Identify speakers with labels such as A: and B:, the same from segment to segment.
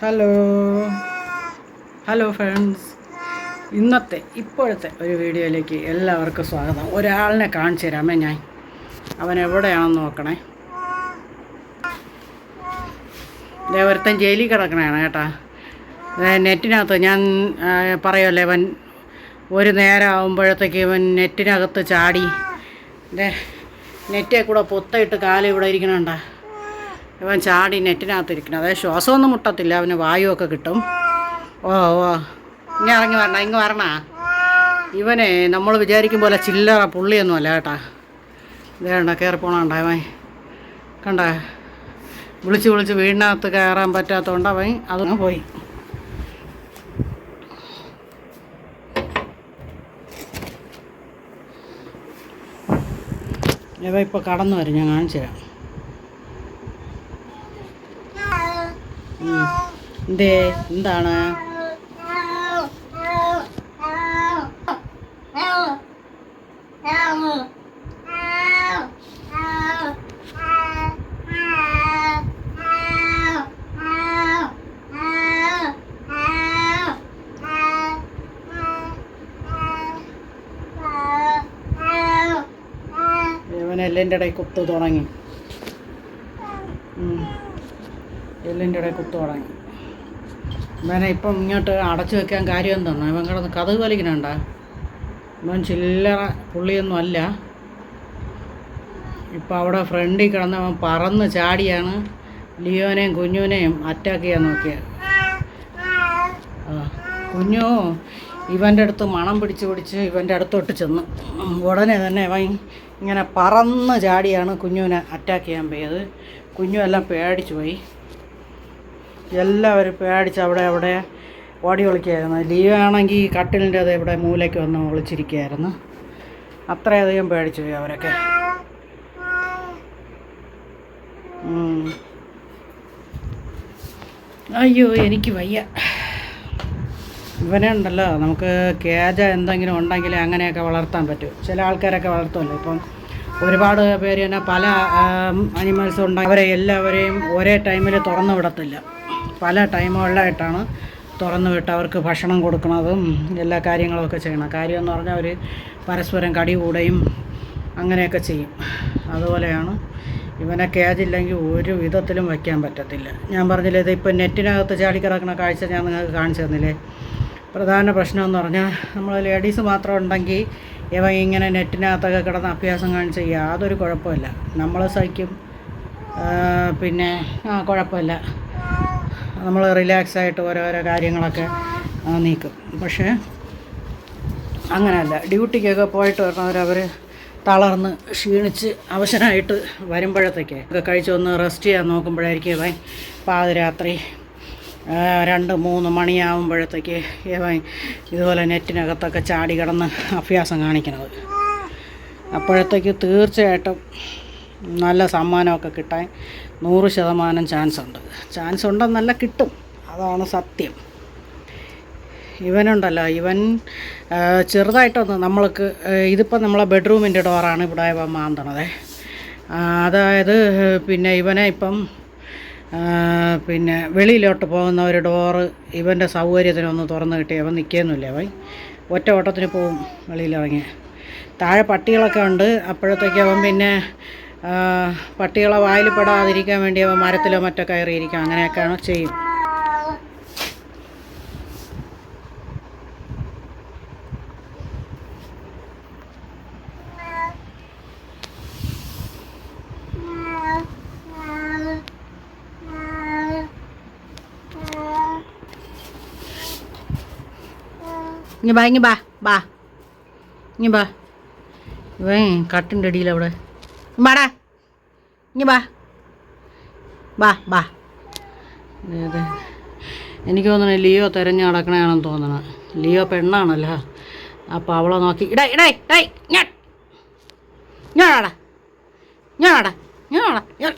A: Hello hello friends ഇന്നത്തെ ഇപ്പോഴത്തെ ഒരു വീഡിയോയിലേക്ക് എല്ലാവർക്കും സ്വാഗതം. ഒരാളിനെ കാണിച്ചു തരാമേ ഞാൻ. അവൻ എവിടെയാണെന്ന് നോക്കണേ. ഒരുത്തൻ ജയിലിൽ കിടക്കണേണ് കേട്ടാ. നെറ്റിനകത്ത് ഞാൻ പറയുമല്ലേ അവൻ ഒരു നേരം ആകുമ്പോഴത്തേക്ക് ഇവൻ നെറ്റിനകത്ത് ചാടി. നെറ്റേ കൂടെ പൊത്തയിട്ട് കാലം ഇവിടെ ഇരിക്കണുണ്ടാ? ഇവൻ ചാടി നെറ്റിനകത്ത് ഇരിക്കണം. അതായത് ശ്വാസമൊന്നും മുട്ടത്തില്ല അവന് വായുവൊക്കെ കിട്ടും. ഓ ഓ. ഇങ്ങനെ ഇറങ്ങി വരണ ഇങ്ങ് വരണ. ഇവനെ നമ്മൾ വിചാരിക്കും പോലെ ചില്ലറ പുള്ളിയൊന്നും അല്ല കേട്ടാ. ഇതേണ്ട കയറി പോണണ്ട അവൻ കണ്ട? വിളിച്ച് വിളിച്ച് വീടിനകത്ത് കയറാൻ പറ്റാത്തതുകൊണ്ട് അവൻ അതൊന്ന് പോയി. ഇവ ഇപ്പോൾ കടന്നു വരും ഞാൻ കാണിച്ചു തരാം എന്തേ എന്താണ്? എല്ലിന്റെ ഇടയിൽ കുത്തു തുടങ്ങി. എല്ലിന്റെ ഇടയിൽ കുത്തു തുടങ്ങി. ഇവനെ ഇപ്പം ഇങ്ങോട്ട് അടച്ചു വെക്കാൻ കാര്യം എന്താണ് ഇവൻ കിടന്ന് കഥ വലിക്കണണ്ട? ഇവൻ ചില്ലറ പുള്ളിയൊന്നും അല്ല. ഇപ്പം അവിടെ ഫ്രണ്ടിൽ കിടന്ന് അവൻ പറന്ന് ചാടിയാണ് ലിയോനെയും കുഞ്ഞുവിനെയും അറ്റാക്ക് ചെയ്യാൻ നോക്കിയത് ആ കുഞ്ഞു ഇവന്റെ അടുത്ത് മണം പിടിച്ച് പിടിച്ച് ഇവന്റെ അടുത്തോട്ട് ചെന്നു. ഉടനെ തന്നെ ഇവൻ ഇങ്ങനെ പറന്ന് ചാടിയാണ് കുഞ്ഞുവിനെ അറ്റാക്ക് ചെയ്യാൻ പോയത്. കുഞ്ഞു എല്ലാം പേടിച്ചു പോയി. എല്ലാവരും പേടിച്ച് അവിടെ അവിടെ ഓടി ഒളിക്കുകയായിരുന്നു ലീവ് ആണെങ്കിൽ കട്ടിലിന്റെ അത് ഇവിടെ മൂലയ്ക്ക് വന്ന് ഒളിച്ചിരിക്കുകയായിരുന്നു അത്രയധികം പേടിച്ചു പോയി അവരൊക്കെ. അയ്യോ എനിക്ക് വയ്യ. ഇവനെ ഉണ്ടല്ലോ നമുക്ക് കേജ എന്തെങ്കിലും ഉണ്ടെങ്കിൽ അങ്ങനെയൊക്കെ വളർത്താൻ പറ്റും. ചില ആൾക്കാരൊക്കെ വളർത്തുമല്ലോ. ഇപ്പം ഒരുപാട് പേര് തന്നെ പല അനിമൽസ് ഉണ്ടെങ്കിൽ അവരെ എല്ലാവരെയും ഒരേ ടൈമിൽ തുറന്നു വിടത്തില്ല. പല ടൈമുകളിലായിട്ടാണ് തുറന്നു വിട്ട് അവർക്ക് ഭക്ഷണം കൊടുക്കുന്നതും എല്ലാ കാര്യങ്ങളൊക്കെ ചെയ്യണം കാര്യമെന്ന് പറഞ്ഞാൽ അവർ പരസ്പരം കടി കൂടുകയും അങ്ങനെയൊക്കെ ചെയ്യും. അതുപോലെയാണ് ഇവനെ കേജില്ലെങ്കിൽ ഒരു വിധത്തിലും വയ്ക്കാൻ പറ്റത്തില്ല. ഞാൻ പറഞ്ഞില്ലേ ഇത് ഇപ്പം നെറ്റിനകത്ത് ചാടിക്കിടക്കുന്ന കാഴ്ച ഞാൻ നിങ്ങൾക്ക് കാണിച്ചു തന്നില്ലേ? പ്രധാന പ്രശ്നമെന്ന് പറഞ്ഞാൽ നമ്മൾ ലേഡീസ് മാത്രം ഉണ്ടെങ്കിൽ ഇവ ഇങ്ങനെ നെറ്റിനകത്തൊക്കെ കിടന്ന് അഭ്യാസം കാണിച്ച് യാതൊരു കുഴപ്പമില്ല. നമ്മൾ സഹിക്കും. പിന്നെ ആ കുഴപ്പമില്ല. നമ്മൾ റിലാക്സ് ആയിട്ട് ഓരോരോ കാര്യങ്ങളൊക്കെ നീക്കും. പക്ഷേ അങ്ങനെയല്ല ഡ്യൂട്ടിക്കൊക്കെ പോയിട്ട് വരണവരവർ തളർന്ന് ക്ഷീണിച്ച് അവശനായിട്ട് വരുമ്പോഴത്തേക്ക് ഒക്കെ കഴിച്ച് ഒന്ന് റെസ്റ്റ് ചെയ്യാൻ നോക്കുമ്പോഴായിരിക്കും ഇവൻ പാതിരാത്രി രണ്ട് മൂന്ന് മണിയാവുമ്പോഴത്തേക്ക് ഇവൻ ഇതുപോലെ നെറ്റിനകത്തൊക്കെ ചാടി കിടന്ന് അഭ്യാസം കാണിക്കുന്നത്. അപ്പോഴത്തേക്ക് തീർച്ചയായിട്ടും നല്ല സമ്മാനമൊക്കെ കിട്ടാൻ നൂറ് ശതമാനം ചാൻസ് ഉണ്ട്. ചാൻസ് ഉണ്ടെന്നല്ല കിട്ടും. അതാണ് സത്യം. ഇവനുണ്ടല്ലോ ഇവൻ ചെറുതായിട്ടൊന്ന് നമ്മൾക്ക് ഇതിപ്പോൾ നമ്മളെ ബെഡ്റൂമിന്റെ ഡോറാണ് ഇവിടെ ഇവൻ മാന്തണത്. അതായത് പിന്നെ ഇവനെ ഇപ്പം പിന്നെ വെളിയിലോട്ട് പോകുന്ന ഒരു ഡോറ് ഇവന്റെ സൗകര്യത്തിനൊന്ന് തുറന്ന് കിട്ടി അവൻ നിൽക്കുന്നില്ല അവൻ ഒറ്റ ഓട്ടത്തിന് പോവും വെളിയിലിറങ്ങി. താഴെ പട്ടികളൊക്കെ ഉണ്ട്. അപ്പോഴത്തേക്ക് അവൻ പിന്നെ പട്ടികളെ വായിൽ പെടാതിരിക്കാൻ വേണ്ടി അവ മരത്തിലോ മറ്റോ കയറിയിരിക്കും. അങ്ങനെയൊക്കെയാണ് ചെയ്യും. ഇനി ബാ ഇനി ബാ ബാ. ഇനി ബാ. കട്ടിന്റെ അടിയിൽ അവിടെ ബാടാ ഇങ്ങ് ബാ ബാ ബാ അതെ എനിക്ക് തോന്നണേ ലിയോ തിരഞ്ഞു നടക്കണയാണെന്ന് തോന്നണം. ലിയോ പെണ്ണാണല്ലോ. അപ്പോൾ അവളെ നോക്കി. ഇടേ ഇടേ ഇടേ ഞാൻ ഞാടാ ഞാടാ ഞാടാ ഞാൻ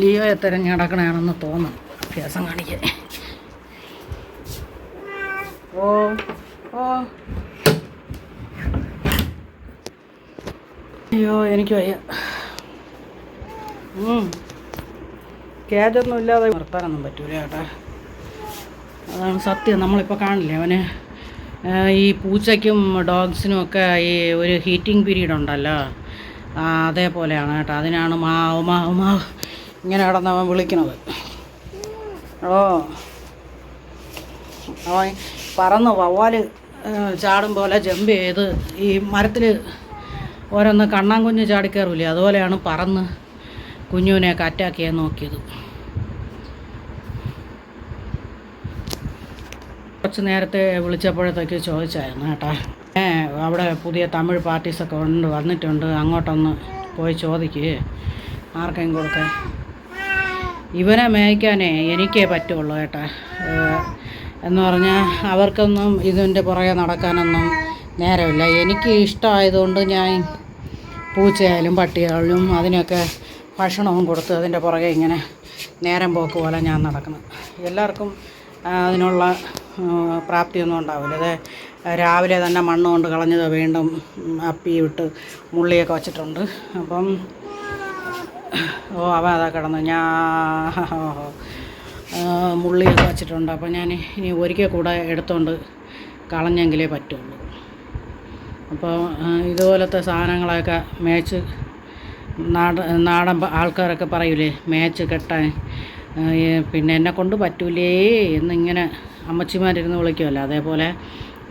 A: ലിയോയെ തിരഞ്ഞു നടക്കണയാണെന്ന് തോന്നണം. അഭ്യാസം കാണിക്കേ. ഓ ഓ. അയ്യോ എനിക്ക് വയ്യ. കേജൊന്നും ഇല്ലാതെ നിർത്താനൊന്നും പറ്റൂല ചേട്ടാ അതാണ് സത്യം. നമ്മളിപ്പോൾ കാണില്ലേ അവന് ഈ പൂച്ചയ്ക്കും ഡോഗ്സിനും ഒക്കെ ഈ ഒരു ഹീറ്റിംഗ് പീരീഡ് ഉണ്ടല്ലോ. അതേപോലെയാണ് കേട്ടോ. അതിനാണ് മാവ് മാവ് മാവ് ഇങ്ങനെ കിടന്ന് അവൻ വിളിക്കണത്. ഓ. അവൻ പറന്ന് വവ്വാൽ ചാടും പോലെ ജമ്പ് ചെയ്ത് ഈ മരത്തിൽ ഓരോന്ന് കണ്ണാൻ കുഞ്ഞ് ചാടിക്കയറില്ലേ അതുപോലെയാണ് പറന്ന് കുഞ്ഞുവിനെയൊക്കെ അറ്റാക്ക് ചെയ്യാൻ നോക്കിയത്. കുറച്ച് നേരത്തെ വിളിച്ചപ്പോഴത്തേക്ക് ചോദിച്ചായിരുന്നു കേട്ടാ. ഏ അവിടെ പുതിയ തമിഴ് പാർട്ടീസൊക്കെ ഉണ്ട് വന്നിട്ടുണ്ട്. അങ്ങോട്ടൊന്ന് പോയി ചോദിക്ക്. ആർക്കെങ്കിലും കൊടുക്കാൻ? ഇവനെ മേയ്ക്കാനേ എനിക്കേ പറ്റുള്ളൂ കേട്ടാ. എന്ന് പറഞ്ഞാൽ അവർക്കൊന്നും ഇതിന്റെ പുറകെ നടക്കാനൊന്നും നേരമില്ല. എനിക്ക് ഇഷ്ടമായതുകൊണ്ട് ഞാൻ പൂച്ചയായാലും പട്ടിയായാലും അതിനൊക്കെ ഭക്ഷണവും കൊടുത്ത് അതിന്റെ പുറകെ ഇങ്ങനെ നേരം പോക്ക് പോലെ ഞാൻ നടക്കുന്നത് എല്ലാവർക്കും അതിനുള്ള പ്രാപ്തിയൊന്നും ഉണ്ടാവില്ല. അതെ രാവിലെ തന്നെ മണ്ണ് കൊണ്ട് കളഞ്ഞത് വീണ്ടും അപ്പി വിട്ട് മുള്ളിയൊക്കെ വച്ചിട്ടുണ്ട്. അപ്പം ഓ അവ അതാ കിടന്നു ഞാൻ മുള്ളിയൊക്കെ വച്ചിട്ടുണ്ട്. അപ്പം ഞാൻ ഇനി ഒരിക്കൽ കൂടെ എടുത്തുകൊണ്ട് കളഞ്ഞെങ്കിലേ പറ്റുള്ളൂ. അപ്പോൾ ഇതുപോലത്തെ സാധനങ്ങളൊക്കെ മേച്ച് നാട നാടൻ ആൾക്കാരൊക്കെ പറയൂലേ മേച്ച് കെട്ടാൻ പിന്നെ എന്നെ കൊണ്ട് പറ്റൂലേ എന്നിങ്ങനെ അമ്മച്ചിമാരിരുന്ന് വിളിക്കുമല്ലോ അതേപോലെ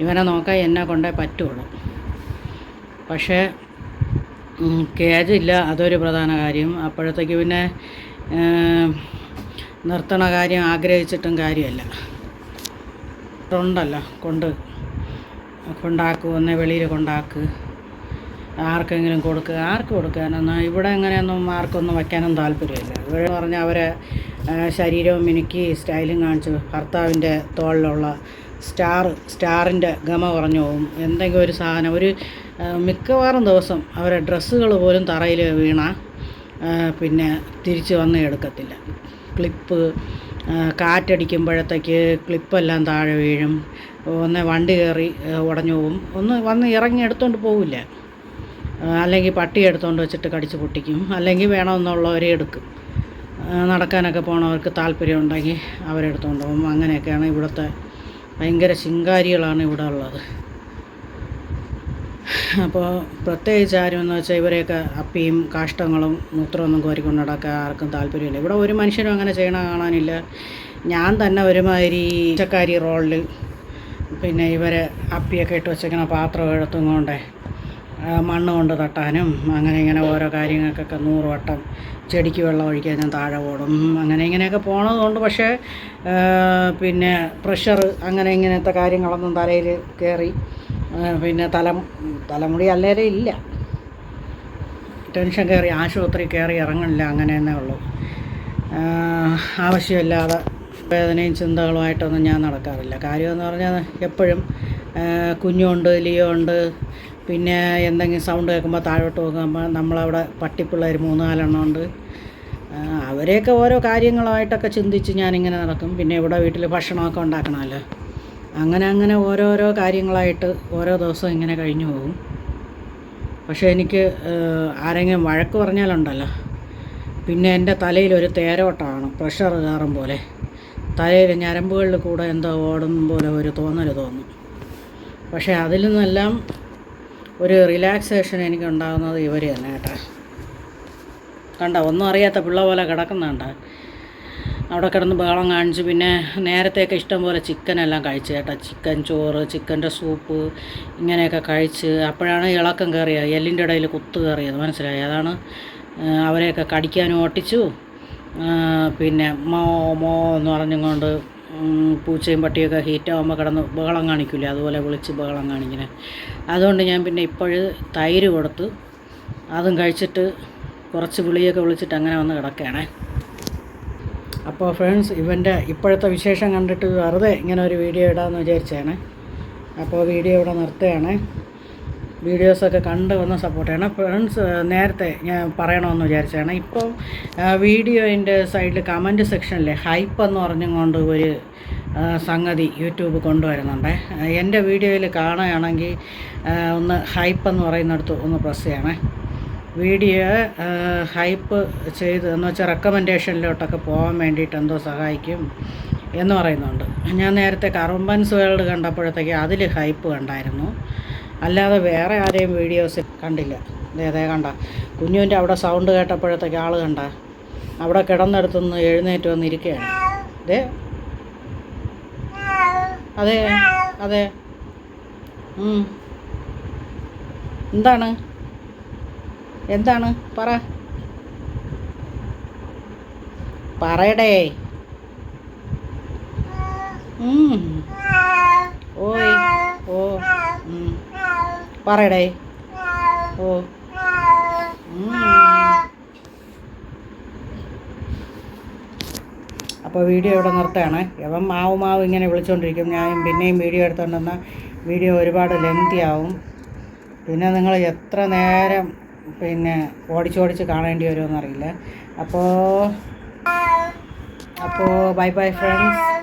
A: ഇവനെ നോക്കാൻ എന്നെ കൊണ്ടേ പറ്റുള്ളൂ. പക്ഷേ കേജില്ല അതൊരു പ്രധാന കാര്യം. അപ്പോഴത്തേക്ക് പിന്നെ നിർത്തണ കാര്യം ആഗ്രഹിച്ചിട്ടും കാര്യമല്ല. ഉണ്ടല്ലോ കൊണ്ട് കൊണ്ടാക്കുക ഒന്ന് വെളിയിൽ കൊണ്ടാക്കുക ആർക്കെങ്കിലും കൊടുക്കുക ആർക്ക് കൊടുക്കാനൊന്നും ഇവിടെ എങ്ങനെയൊന്നും ആർക്കൊന്നും വയ്ക്കാനും താല്പര്യമില്ല. ഇവിടെ പറഞ്ഞാൽ അവരെ ശരീരവും മിനുക്കി സ്റ്റൈലും കാണിച്ച് ഭർത്താവിന്റെ തോളിലുള്ള സ്റ്റാർ സ്റ്റാറിന്റെ ഗമ കുറഞ്ഞു പോകും. എന്തെങ്കിലും ഒരു സാധനം ഒരു മിക്കവാറും ദിവസം അവരെ ഡ്രസ്സുകൾ പോലും തറയിൽ വീണ പിന്നെ തിരിച്ച് വന്ന് എടുക്കത്തില്ല. ക്ലിപ്പ് കാറ്റടിക്കുമ്പോഴത്തേക്ക് ക്ലിപ്പെല്ലാം താഴെ വീഴും. ഒന്ന് വണ്ടി കയറി ഉടഞ്ഞു പോകും. ഒന്ന് വന്ന് ഇറങ്ങി എടുത്തുകൊണ്ട് പോവില്ല. അല്ലെങ്കിൽ പട്ടി എടുത്തുകൊണ്ട് വെച്ചിട്ട് കടിച്ച് പൊട്ടിക്കും. അല്ലെങ്കിൽ വേണമെന്നുള്ളവരെ എടുക്കും. നടക്കാനൊക്കെ പോണവർക്ക് താല്പര്യം ഉണ്ടെങ്കിൽ അവരെടുത്തുകൊണ്ട് പോകും. അങ്ങനെയൊക്കെയാണ് ഇവിടുത്തെ ഭയങ്കര ശിങ്കാരികളാണ് ഇവിടെ ഉള്ളത്. അപ്പോൾ പ്രത്യേകിച്ച് ആരുമെന്ന് വെച്ചാൽ ഇവരെയൊക്കെ അപ്പിയും കാഷ്ടങ്ങളും മൂത്രമൊന്നും കോരിക്കൊണ്ട് നടക്കാൻ ആർക്കും താല്പര്യമില്ല. ഇവിടെ ഒരു മനുഷ്യനും അങ്ങനെ ചെയ്യണ കാണാനില്ല. ഞാൻ തന്നെ ഒരുമാതിരി ചക്കാരി റോളിൽ പിന്നെ ഇവരെ അപ്പിയൊക്കെ ഇട്ട് വെച്ചേക്കണ പാത്രം എടുത്തും കൊണ്ടേ മണ്ണ് കൊണ്ട് തട്ടാനും അങ്ങനെ ഇങ്ങനെ ഓരോ കാര്യങ്ങൾക്കൊക്കെ നൂറ് വട്ടം ചെടിക്ക് വെള്ളം ഒഴിക്കാൻ ഞാൻ താഴെ ഓടും. അങ്ങനെ ഇങ്ങനെയൊക്കെ പോണതുകൊണ്ട് പക്ഷേ പിന്നെ പ്രഷർ അങ്ങനെ ഇങ്ങനത്തെ കാര്യങ്ങളൊന്നും തലയിൽ കയറി പിന്നെ തല തലമുടി അല്ലേലേ ഇല്ല. ടെൻഷൻ കയറി ആശുപത്രി കയറി ഇറങ്ങണില്ല അങ്ങനെ തന്നെ ഉള്ളൂ ആവശ്യമില്ലാതെ വേദനയും ചിന്തകളുമായിട്ടൊന്നും ഞാൻ നടക്കാറില്ല. കാര്യമെന്ന് പറഞ്ഞാൽ എപ്പോഴും കുഞ്ഞുണ്ട് ലിയോ ഉണ്ട്. പിന്നെ എന്തെങ്കിലും സൗണ്ട് കേൾക്കുമ്പോൾ താഴോട്ട് നോക്കുമ്പോൾ നമ്മളവിടെ പട്ടിപ്പിള്ളേർ മൂന്ന് നാലെണ്ണം ഉണ്ട് അവരെയൊക്കെ ഓരോ കാര്യങ്ങളായിട്ടൊക്കെ ചിന്തിച്ച് ഞാനിങ്ങനെ നടക്കും. പിന്നെ ഇവിടെ വീട്ടിൽ ഭക്ഷണമൊക്കെ ഉണ്ടാക്കണമല്ലോ. അങ്ങനെ അങ്ങനെ ഓരോരോ കാര്യങ്ങളായിട്ട് ഓരോ ദിവസവും ഇങ്ങനെ കഴിഞ്ഞു പോകും. പക്ഷേ എനിക്ക് ആരെങ്കിലും വഴക്ക് പറഞ്ഞാലുണ്ടല്ലോ. പിന്നെ എന്റെ തലയിൽ ഒരു തേരോട്ടമാണ് പ്രഷർ കയറും പോലെ. തലയിൽ ഞരമ്പുകളിൽ കൂടെ എന്തോ ഓടും പോലെ ഒരു തോന്നൽ തോന്നും. പക്ഷേ അതിൽ നിന്നെല്ലാം ഒരു റിലാക്സേഷൻ എനിക്ക് ഉണ്ടാകുന്നത് ഇവർ തന്നെ കേട്ടോ. കണ്ട ഒന്നും അറിയാത്ത പിള്ള പോലെ കിടക്കുന്നുണ്ട. അവിടെ കിടന്ന് ബഹളം കാണിച്ച് പിന്നെ നേരത്തെയൊക്കെ ഇഷ്ടം പോലെ ചിക്കനെല്ലാം കഴിച്ച് കേട്ടോ. ചിക്കൻ ചോറ് ചിക്കന്റെ സൂപ്പ് ഇങ്ങനെയൊക്കെ കഴിച്ച് അപ്പോഴാണ് ഇളക്കം കയറിയത്. എല്ലിന്റെ ഇടയിൽ കുത്ത് കയറിയത്. മനസ്സിലായി? അതാണ് അവരെയൊക്കെ കടിക്കാനും ഓട്ടിച്ചു. പിന്നെ മോ മോ എന്ന് പറഞ്ഞുകൊണ്ട് പൂച്ചയും പട്ടിയൊക്കെ ഹീറ്റാകുമ്പോൾ കിടന്ന് ബഹളം കാണിക്കില്ലേ അതുപോലെ വിളിച്ച് ബഹളം കാണിക്കണേ. അതുകൊണ്ട് ഞാൻ പിന്നെ ഇപ്പോഴ് തൈര് കൊടുത്ത് അതും കഴിച്ചിട്ട് കുറച്ച് വിളിയൊക്കെ വിളിച്ചിട്ട് അങ്ങനെ വന്ന് കിടക്കുകയാണേ. അപ്പോൾ ഫ്രണ്ട്സ് ഇവന്റെ ഇപ്പോഴത്തെ വിശേഷം കണ്ടിട്ട് വെറുതെ ഇങ്ങനെ ഒരു വീഡിയോ ഇടാമെന്ന് വിചാരിച്ചാണ് അപ്പോൾ വീഡിയോ ഇവിടെ നിർത്തുകയാണ്. വീഡിയോസൊക്കെ കണ്ട് വന്ന് സപ്പോർട്ട് ചെയ്യണം. ഫ്രണ്ട്സ് നേരത്തെ ഞാൻ പറയണമെന്ന് വിചാരിച്ചാണ് ഇപ്പോൾ വീഡിയോന്റെ സൈഡിൽ കമന്റ് സെക്ഷനിൽ ഹൈപ്പ് എന്ന് പറഞ്ഞുകൊണ്ട് ഒരു സംഗതി യൂട്യൂബ് കൊണ്ടുവരുന്നുണ്ട്. എന്റെ വീഡിയോയിൽ കാണുകയാണെങ്കിൽ ഒന്ന് ഹൈപ്പ് എന്ന് പറയുന്നിടത്ത് ഒന്ന് പ്രസ് ചെയ്യണേ. വീഡിയോ ഹൈപ്പ് ചെയ്ത് എന്ന് വെച്ചാൽ റെക്കമെൻഡേഷനിലോട്ടൊക്കെ പോകാൻ വേണ്ടിയിട്ട് എന്തോ സഹായിക്കും എന്ന് പറയുന്നുണ്ട്. ഞാൻ നേരത്തെ കറുമ്പൻസ് വേൾഡ് കണ്ടപ്പോഴത്തേക്ക് അതിൽ ഹൈപ്പ് കണ്ടായിരുന്നു. അല്ലാതെ വേറെ ആരെയും വീഡിയോസ് കണ്ടില്ല. അതേ കണ്ട. കുഞ്ഞുവിന്റെ അവിടെ സൗണ്ട് കേട്ടപ്പോഴത്തേക്ക് ആൾ കണ്ട. അവിടെ കിടന്നെടുത്തുനിന്ന് എഴുന്നേറ്റ് വന്നിരിക്കുകയാണ്. അതെ അതെ. അതെ. എന്താണ്? എന്താണ്? പറ. പറയടേ. ഓയ്. ഓ. പറയടേ. ഓ. അപ്പോൾ വീഡിയോ ഇവിടെ നിർത്തുകയാണ്. ഇവൻ മാവ് മാവ് ഇങ്ങനെ വിളിച്ചുകൊണ്ടിരിക്കും ഞാൻ പിന്നെയും വീഡിയോ എടുത്തുകൊണ്ടെന്ന വീഡിയോ ഒരുപാട് ലെങ്തി ആവും. പിന്നെ നിങ്ങൾ എത്ര നേരം പിന്നെ ഓടിച്ചോടിച്ച് കാണേണ്ടി വരുമോ എന്നറിയില്ല അപ്പോൾ അപ്പോൾ ബൈ ബൈ ഫ്രണ്ട്സ്